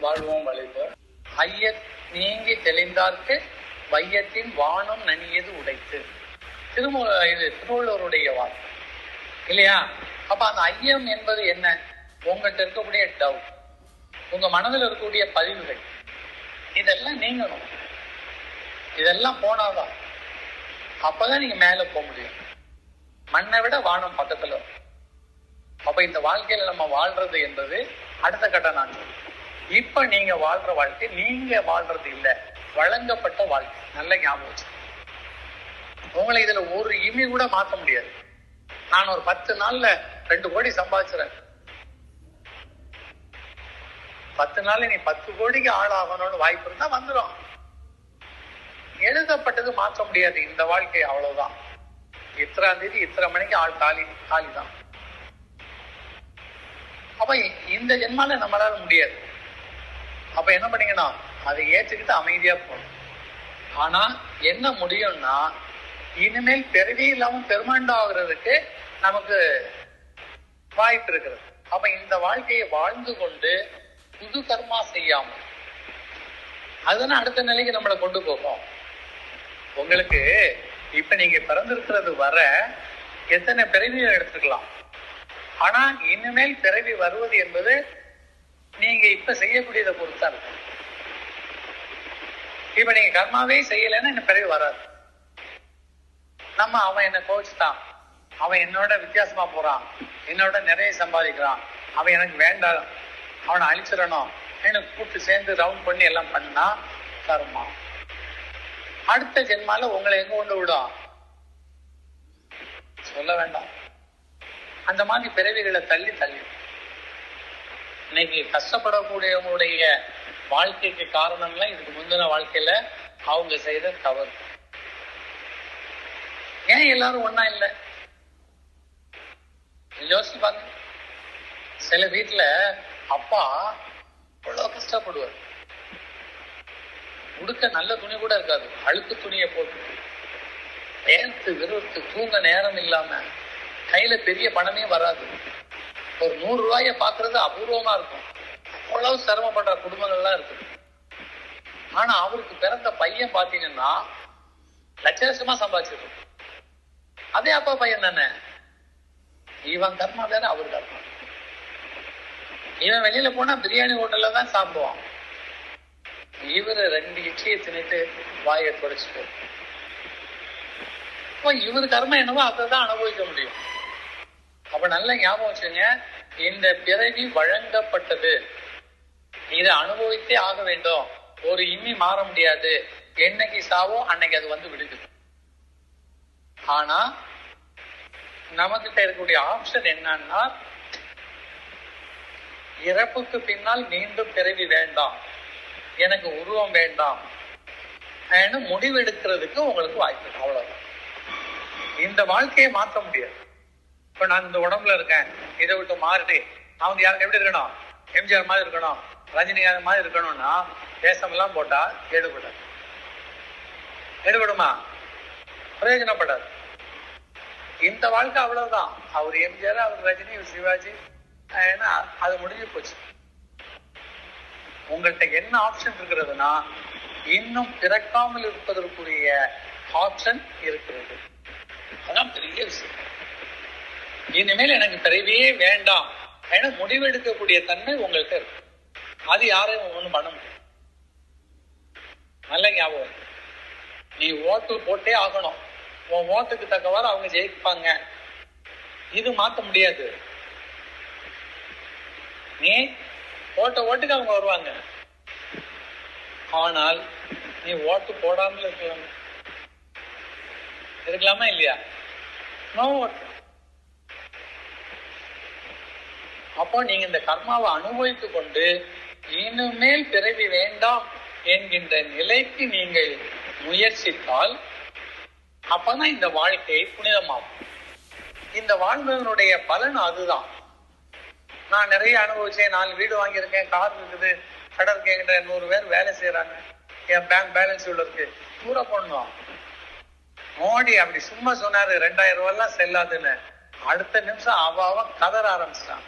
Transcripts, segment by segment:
வாழ்வோம் வளைவோம் ஐய நீங்கி தெளிந்தார்க்கு வையத்தின் வானம் நனியது உடைத்து. திருமூ இது திருவள்ளுவருடைய வார்த்தை இல்லையா? அப்ப அந்த ஐயம் என்பது என்ன? உங்கள்கிட்ட இருக்கக்கூடிய டவுட் உங்க மனதில் இருக்கக்கூடிய பதிவுகள். இதெல்லாம் நீங்கணும். இதெல்லாம் போனாதான். அப்பதான் நீங்க மேல போக முடியும். மண்ணை விட வானம் பக்கத்துல. அப்ப இந்த வாழ்க்கையில நம்ம வாழ்றது என்பது அடுத்த கட்ட நாட்கள். இப்ப நீங்க வாழ்ற வாழ்க்கை நீங்க வாழ்றது இல்ல. வழங்கப்பட்ட வாழ்க்கை. நல்ல ஞாபகம் உங்களை இதுல ஒரு இமி கூட மாத்த முடியாது. நான் ஒரு பத்து நாள்ல ரெண்டு கோடி சம்பாதிச்சுறேன். பத்து நாள்ல நீ பத்து கோடிக்கு ஆள் ஆகணும்னு வாய்ப்பு இருந்தா வந்துடும் எழுதப்பட்டது மாற்ற முடியாது. இந்த வாழ்க்கை அவ்வளவுதான். இத்தனாம் தேதி இத்தனை மணிக்கு ஆள் தாலி தாலி தான் அப்ப இந்த ஜென்மால நம்மளால முடியாது. அப்ப என்ன பண்ணீங்கன்னா அதை ஏற்றுக்கிட்டு அமைதியா போகணும். ஆனா என்ன முடியும்னா இனிமேல் பிறவி இல்லாம பெருமாண்டாகிறதுக்கு நமக்கு வாய்ப்பு இருக்கிறது. அப்ப இந்த வாழ்க்கையை வாழ்ந்து கொண்டு புது கர்மா செய்யாம அதுதான் அடுத்த நிலைக்கு நம்மளை கொண்டு போகும். உங்களுக்கு இப்ப நீங்க பிறந்திருக்கிறது வர எத்தனை பிறவிகள் எடுத்துக்கலாம்? ஆனா இனிமேல் பிறவி வருவது என்பது நீங்க இப்ப செய்யக்கூடியதை பொறுத்தா இருக்கும் இப்ப நீங்க கர்மாவே செய்யலைன்னா என்ன பிறவி வராது. நம்ம அவன் என்ன கோச்சுட்டான் அவன் என்னோட வித்தியாசமா போறான். என்னோட நிறைய சம்பாதிக்கிறான். அவன் எனக்கு வேண்டாம். அவனை அழிச்சிடணும். எனக்கு கூப்பிட்டு சேர்ந்து ரவுண்ட் பண்ணி எல்லாம் பண்ணா கர்மா. அடுத்த ஜென்மால உங்களை எங்க கொண்டு விடும்? சொல்ல வேண்டாம். அந்த மாதிரி பிறவிகளை தள்ளி தள்ளி. இன்னைக்கு கஷ்டப்படக்கூடியவங்களுடைய வாழ்க்கைக்கு காரணம்லாம் இதுக்கு முந்தின வாழ்க்கையில அவங்க செய்த தவறு. ஏன் எல்லாரும் ஒண்ணா இல்ல? யோசிச்சு பாருங்க. சில வீட்டுல அப்பா அவ்வளவு கஷ்டப்படுவார். உடுக்க நல்ல துணி கூட இருக்காது. அழுக்கு துணியை போட்டு. வேர்த்து விறுவிறுத்து தூங்க நேரம் இல்லாம கையில பெரிய பணமே வராது. ஒரு நூறு ரூபாய பாக்குறது அபூர்வமா இருக்கும். அவ்வளவு சிரமப்படுற குடும்பங்கள்லாம் இருக்கு. ஆனா அவருக்கு பிறந்த பையன் பாத்தீங்கன்னா லட்ச லட்சமா சம்பாதிச்சிருக்கும் அதே அப்பா பையன் தானே? இவன் கர்மா வேற அவர் கர்மா. இவன் வெளியில போனா பிரியாணி ஹோட்டல்ல தான் சாப்பிடுவான். இவரு ரெண்டு இட்லியை தின்னுட்டு வாயை தொடச்சிட்டு இவர் கர்மம் என்னவோ அதை தான் அனுபவிக்க முடியும். அப்ப நல்ல ஞாபகம் வச்சுங்க இந்த பிறவி வழங்கப்பட்டது. இதை அனுபவித்தே ஆக வேண்டும். ஒரு இம்மி மாற முடியாது. என்னைக்கு சாவோ அன்னைக்கு அது வந்து விடுது. ஆனா நமக்கிட்ட இருக்கக்கூடிய ஆப்ஷன் என்னன்னா இறப்புக்கு பின்னால் மீண்டும் பிறவி வேண்டாம். எனக்கு உருவம் வேண்டாம். முடிவெடுக்கிறதுக்கு உங்களுக்கு வாய்ப்பு அவ்வளவுதான். இந்த வாழ்க்கையை மாற்ற முடியாது. இப்ப நான் இந்த உடம்புல இருக்கேன். இதை விட்டு மாறிட்டு அவங்க யாருக்கு எப்படி இருக்கணும்? எம்ஜிஆர் மாதிரி இருக்கணும். ரஜினிகாந்த் மாதிரி இருக்கணும்னா தேசமெல்லாம் போட்டா எடுபடாது. எடுபடுமா? பிரயோஜனப்படாது. இந்த வாழ்க்கை அவ்வளவுதான். அவர் எம்ஜிஆர் அவர் ரஜினி இவர் சிவாஜி ஏன்னா அது முடிஞ்சு போச்சு. உங்கள்கிட்ட என்ன ஆப்ஷன் இருக்கிறதுனா இன்னும் பிறக்காமல் இருப்பதற்குரிய ஆப்ஷன் இருக்கிறது. அதான் பெரிய விஷயம். இனிமேல் எனக்கு பிறவியே வேண்டாம். ஏன்னா முடிவெடுக்கக்கூடிய தன்மை உங்கள்கிட்ட இருக்கு. அது யாரையும் ஒண்ணும் பண்ண முடியும் நல்ல ஞாபகம் நீ ஓட்டு போட்டே ஆகணும். உன் ஓட்டுக்கு தக்கவாறு அவங்க ஜெயிப்பாங்க. இது மாத்த முடியாது. நீ ஓட்ட ஓட்டுக்கு அவங்க வருவாங்க. ஆனால் நீ ஓட்டு போடாமல் இருக்கலாம்? இருக்கலாமா இல்லையா? நோ ஓட்டு அப்போ நீங்க இந்த கர்மாவை அனுபவித்துக் கொண்டு இனிமேல் பிறவி வேண்டாம் என்கின்ற நிலைக்கு நீங்கள் முயற்சித்தால் அப்பதான் இந்த வாழ்க்கை புனிதமாகும். இந்த வாழ்ந்ததனுடைய பலன் அதுதான். நான் நிறைய அனுபவிச்சேன். நாலு வீடு வாங்கியிருக்கேன். கார் இருக்குது. கடை இருக்குங்கிற நூறு பேர் வேலை செய்யறாங்க என் பேங்க் பேலன்ஸ் இவ்வளவு இருக்கு. தூர பண்ணுவோம் மோடி அப்படி சும்மா சொன்னாரு ரெண்டாயிரம் ரூபாய் எல்லாம் செல்லாதுன்னு. அடுத்த நிமிஷம் அவ அவன் கதற ஆரம்பிச்சிட்டான்.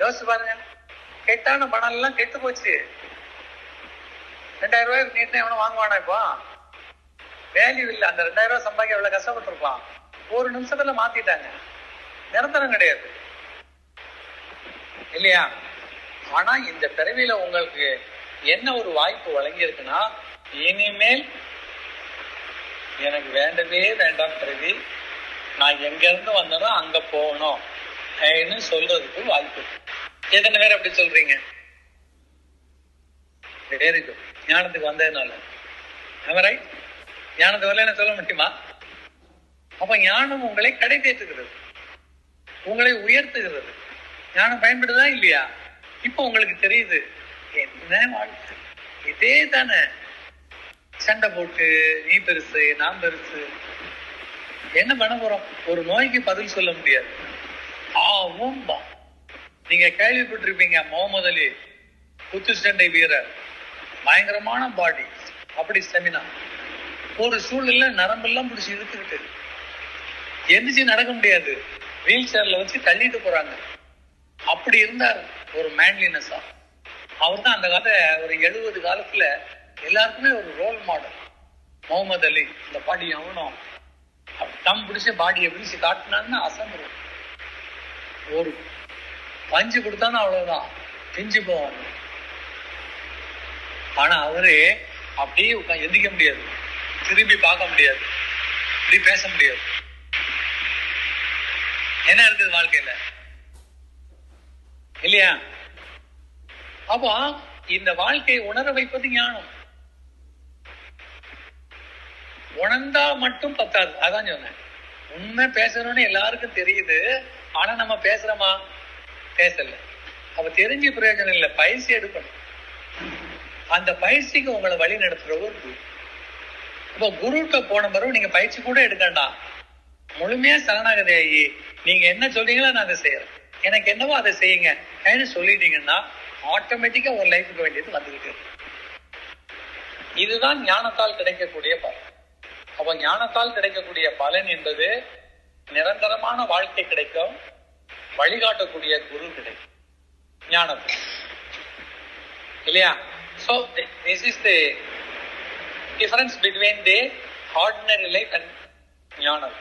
யோசிச்சு பாருங்க. கெட்டான பணம் எல்லாம் கெட்டு போச்சு. ரெண்டாயிரம் ரூபாய் நீட்னா எவனும் வாங்குவானா இப்போ? வேல்யூ இல்ல. அந்த ரெண்டாயிரம் ரூபாய் சம்பாதிக்க எவ்வளவு கஷ்டப்பட்டிருப்பான் ஒரு நிமிஷத்துல மாத்திட்டாங்க. நிரந்தரம் கிடையாது. இல்லையா? ஆனா இந்த பிறவியில உங்களுக்கு என்ன ஒரு வாய்ப்பு வழங்கி இருக்குன்னா இனிமேல் எனக்கு வேண்டவே வேண்டாம் பிறவி நான் எங்க இருந்து வந்தனோ அங்க போகணும். அப்படின்னு சொல்றதுக்கு வாய்ப்பு இருக்கு. எத்தனை பேர் அப்படி சொல்றீங்க? வெரி குட் ஞானத்துக்கு வந்ததுனால. அவரை ஞானத்தை வரல சொல்ல முடியுமா? அப்ப ஞானம் உங்களை கடை தேற்றுகிறது உங்களை உயர்த்துகிறது. ஞானம் பயன்படுதா இல்லையா? இப்போ உங்களுக்கு தெரியுது. என்ன வாழ்க்கை? இதே தானே. சண்டை போட்டு நீ பெருசு நான் பெருசு. என்ன பண்ண போறோம்? ஒரு நோய்க்கு பதில் சொல்ல முடியாது. ஆவும் பா. நீங்க கேள்விப்பட்டிருப்பீங்க முகமது அலி குத்து சண்டை வீரர். பயங்கரமான பாடி அப்படி ஸ்டெமினா ஒரு சூழ்நிலை நரம்பெல்லாம் பிடிச்சி இழுத்துக்கிட்டு. எந்திரிச்சு நடக்க முடியாது. வீல் சேர்ல வச்சு தள்ளிட்டு போறாங்க. அப்படி இருந்தார் ஒரு மேன்லினஸா அவர் தான் அந்த காலத்துல ஒரு எழுபது காலத்துல எல்லாருக்குமே ஒரு ரோல் மாடல் முகமது அலி இந்த பாடி அவனும். தம் பிடிச்ச பாடியை பிடிச்சு காட்டினான்னு அசம்பரும் ஒரு பஞ்சு கொடுத்தாலும் அவ்வளவுதான். பிஞ்சு போவோம் ஆனா அவரு அப்படியே உட்கார் எந்திக்க முடியாது. திரும்பி பார்க்க முடியாது. இப்படி பேச முடியாது. என்ன இருக்குது வாழ்க்கையில? இல்லையா? அப்போ இந்த வாழ்க்கையை உணர வைப்பது ஞானம். உணர்ந்தா மட்டும் பத்தாது. அதான் சொன்னேன். உண்மை பேசணும்னு எல்லாருக்கும் தெரியுது. ஆனா நம்ம பேசுறோமா? பேசல. அப்ப தெரிஞ்சு பிரயோஜனம் இல்லை பயிற்சி எடுக்கணும். அந்த பயிற்சிக்கு உங்களை வழி நடத்துறவர் குரு. இப்போ குருட்ட போன பிறகு நீங்க பயிற்சி கூட எடுக்கண்டாம் முழுமையா சரணாகதி ஆகி நீங்க என்ன சொல்றீங்களோ நான் அதை செய்யறேன் எனக்கு என்னவோ அதை செய்யுங்க. சொல்லிட்டீங்கன்னா ஆட்டோமேட்டிக்கா உங்க லைஃபுக்கு வேண்டியது வந்துகிட்டு இதுதான் ஞானத்தால் கிடைக்கக்கூடிய பலன். அப்ப ஞானத்தால் கிடைக்கக்கூடிய பலன் என்பது நிரந்தரமான வாழ்க்கை கிடைக்கும். வழிகாட்டக்கூடிய குரு கிடைக்கும் ஞானம் இல்லையா so this is the difference between the ordinary life and gnanam